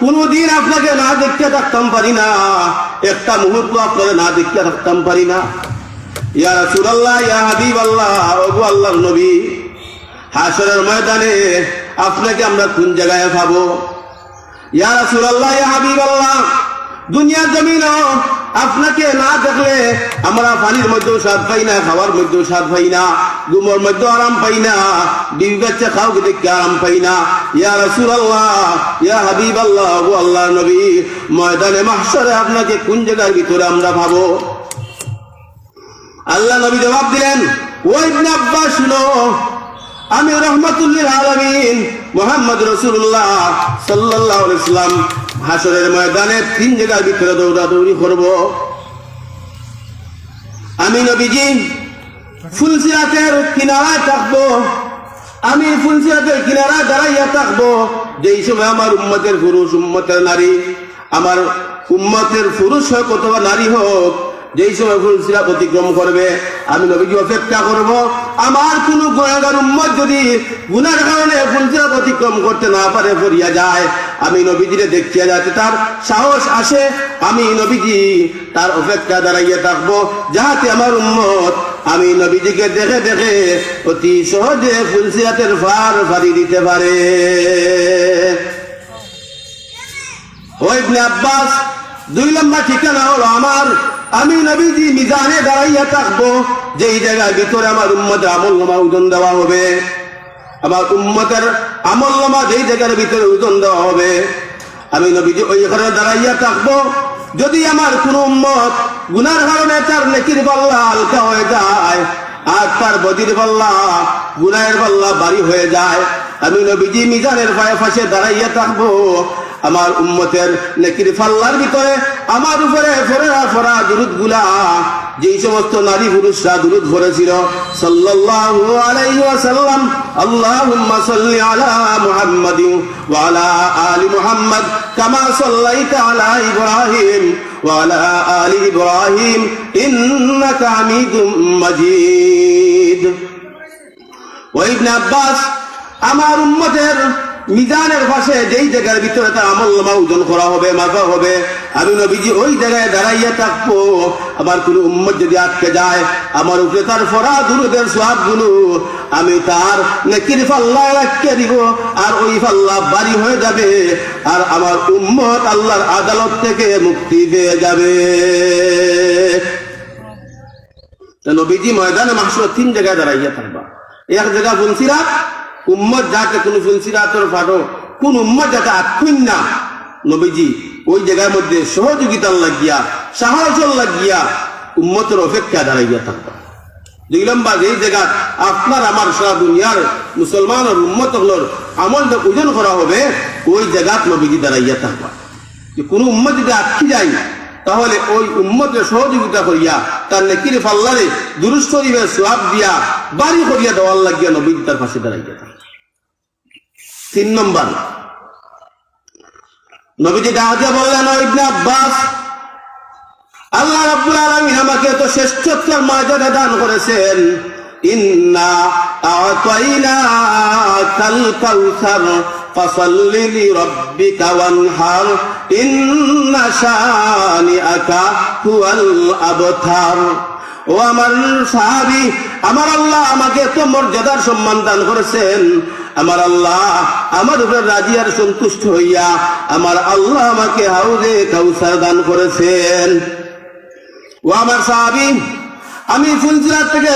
কোনদিন আপনাকে না দেখতে থাকতাম পারি না। একটা মুহূর্ত আপনাকে না দেখতে থাকতাম পারি না। ইয়া সুরাল্লাহ ইয়া হাবিবাল্লাহ, ওগো আল্লাহ নবী হাসরের ময়দানে আপনাকে আমরা কোন জায়গায় পাবো? ইয়ারা সুরাল্লাহ ইয়া হাবিবাল্লাহ, দুনিয়ার জমিন আপনাকে না দেখলে আমরা পানির মধ্যেও স্বাদ পাই না, খাওয়ার মধ্যেও স্বাদ পাই না, ঘুমোর মধ্যেও আরাম পাই না বিবি বাচ্চা খাও দেখে আরাম পাই না। ইয়া রাসূলুল্লাহ, ইয়া হাবিবাল্লাহ, ও আল্লাহ নবী, ময়দানে মাহশরে আপনাকে কোন জায়গার ভিতরে আমরা ভাবো আল্লাহ নবী জবাব দিলেন ওই আব্বাস শুনো, আমি রহমাতুল্লিল আলামিন মোহাম্মদ রসুল্লাহ সাল্লাল্লাহু আলাইহি সাল্লাম হাসরের ময়দানে তিন জায়গার ভিতরে দৌড়াদৌড়ি করব। আমি নবীজি ফুলসিরাতের কিনারায় থাকব। আমি ফুলসিরাতের কিনারায় দাঁড়াইয়া থাকব। যেই সময় আমার উম্মতের পুরুষ, উম্মতের নারী, আমার উম্মতের পুরুষ হোক অথবা নারী হোক, যেই সময় ফুলসিরাত অতিক্রম করবে, আমি নবীজি অপেক্ষা করব। আমার কোন গুণাগার উম্মত যদি গুনার কারণে ফুলসিরা অতিক্রম করতে না পারে, ফরিয়া যায়। আমি নবীজিরে দেখিয়া যাতে তার সাহস আসে, আমি নবীজি তার অপেক্ষা দাঁড়াইয়া থাকব। যাহাতে আমার উম্মত, আমি নবীজিকে দেখে দেখে অতি সহজে ফুলসিরাতের ফার ফারি দিতে পারে। আব্বাস, দুই লম্বা ঠিকানা হলো আমার। আমি নবীজি মিজানে দাঁড়াইয়া থাকব, যেই জায়গার ভিতরে আমার উম্মতের আমল নামা ওজন দেওয়া হবে। আমার উম্মতের আমল নামা যেই জায়গার ভিতরে ওজন দেওয়া হবে, আমি নবীজি ওই ঘরে দাঁড়াইয়া থাকব। যদি আমার কোন উম্মত গুনার কারণে তার নেকির পাল্লা হালকা হয়ে যায়, আর তার বদির পাল্লা গুনায়ের পাল্লা বাড়ি হয়ে যায়, আমি নবীজি মিজানের পায়ে ফাঁসে দাঁড়াইয়া থাকব। আমার উম্মতের নেকির ফাল্লার ভিতরে আমার উপরে ফেরা ফরা দুরুদগুলা যেই সমস্ত নারী পুরুষরা দুরুদ ভরেছিল সাল্লাল্লাহু আলাইহি ওয়াসাল্লাম, আল্লাহুম্মা সাল্লি আলা ওয়া আলা মুহাম্মাদ, কামা সাল্লাইতা আলা ইব্রাহিম ওয়া আলা ইব্রাহিম, ইন্নাকা হামিদুম মাজিদ। ও ইবনে আব্বাস, আমার উম্মতের মিজানের পাশে যেই জায়গার ভিতরে তার আমল ওজন করা হবে মাপা হবে আমি নবীজি, ওই জায়গায় দাঁড়াইয়া থাকব। আমার কোন উম্মত যদি আটকে যায়, আমার উপরে তার ফরা দুরুদের সবগুলো আমি তার নেকির ফাল্লা রাখতে দিব, আর ওই ফাল্লা বাড়ি হয়ে যাবে, আর আমার উম্মত আল্লাহর আদালত থেকে মুক্তি পেয়ে যাবে। নবীজি ময়দানে মাসুর তিন জায়গায় দাঁড়াইয়া থাকবা। এক জায়গা ফুলসিরাত, উম্মত যাতে কোন ফুলসিরাতর ফাটো কোন উম্মত যাতে আক্ষুন না। নবীজি ওই জায়গার মধ্যে সহযোগিতার লাগিয়া সাহসল লাগিয়া, উম্মতের অপেক্ষা দাঁড়াইয়া থাকবা। দুই নম্বর, এই জায়গা আপনার, আমার সারা দুনিয়ার মুসলমানের উম্মত হলোর আমল ওজন করা হবে, ওই জায়গাত নবীজি দাঁড়াইয়া থাকবা। কোন উম্মত যদি আটকি যায়, তাহলে ওই উম্মতের সহযোগিতা করিয়া, তার নেকির ফাল্লারে দুরুস্ত দিবে সোয়াব দিয়া, বাড়ি করিয়া দেওয়ার লাগিয়া নবী তার পাশে দাঁড়াইয়া থাকে তিন নম্বর নবীজি ডাহাজা বললেন ইবনে আব্বাস, আল্লাহ রাব্বুল আলামিন আমাকে তো শ্রেষ্ঠত্বের মর্যাদা দান করেছেন। ইন্না আতাইনা কাল কাউসার ফাসাল্লি লিরাব্বিকা ওয়ানহার। ইন্না শানিআকা হুয়াল আবতার। ও আমার সাহাবি, আমার আল্লাহ আমাকে এত মর্যাদার সম্মান দান করেছেন। আমার আল্লাহ আমার উপরে রাজিয়ার সন্তুষ্ট হইয়া আমার আল্লাহ আমাকে হাউজে কাউসার দান করেছেন। ও আমার সাহাবী, আমি ফুলসিরাত থেকে